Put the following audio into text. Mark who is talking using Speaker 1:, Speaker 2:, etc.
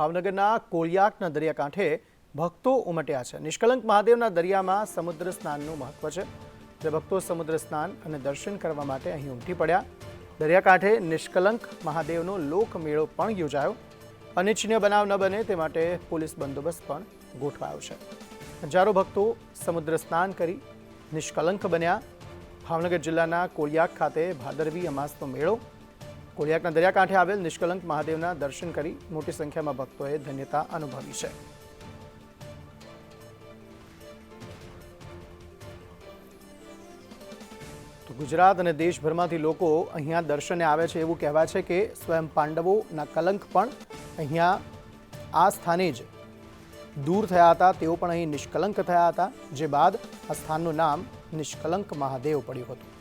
Speaker 1: ભાવનગરના કોળિયાકના દરિયાકાંઠે ભક્તો ઉમટ્યા છે. નિષ્કલંક મહાદેવના દરિયામાં સમુદ્ર સ્નાનનું મહત્વ છે. જે ભક્તો સમુદ્ર સ્નાન અને દર્શન કરવા માટે અહીં ઉમટી પડ્યા. દરિયાકાંઠે નિષ્કલંક મહાદેવનો લોકમેળો પણ યોજાયો. અનિચ્છનીય બનાવ ન બને તે માટે પોલીસ બંદોબસ્ત પણ ગોઠવાયો છે. હજારો ભક્તો સમુદ્ર સ્નાન કરી નિષ્કલંક બન્યા. ભાવનગર જિલ્લાના કોળિયાક ખાતે ભાદરવી અમાસનો મેળો કોળિયાકના દરિયાકાંઠે આવેલ નિષ્કલંક મહાદેવના દર્શન કરી મોટી સંખ્યામાં ભક્તોએ ધન્યતા અનુભવી છે. તો ગુજરાત અને દેશભરમાંથી લોકો અહીંયા દર્શને આવે છે એવું કહેવાય છે કે સ્વયં પાંડવોના કલંક પણ અહીંયા આ સ્થાને જ દૂર થયા હતા. તેઓ પણ અહીં નિષ્કલંક થયા હતા. જે બાદ આ સ્થાનનું નામ નિષ્કલંક મહાદેવ પડ્યું હતું.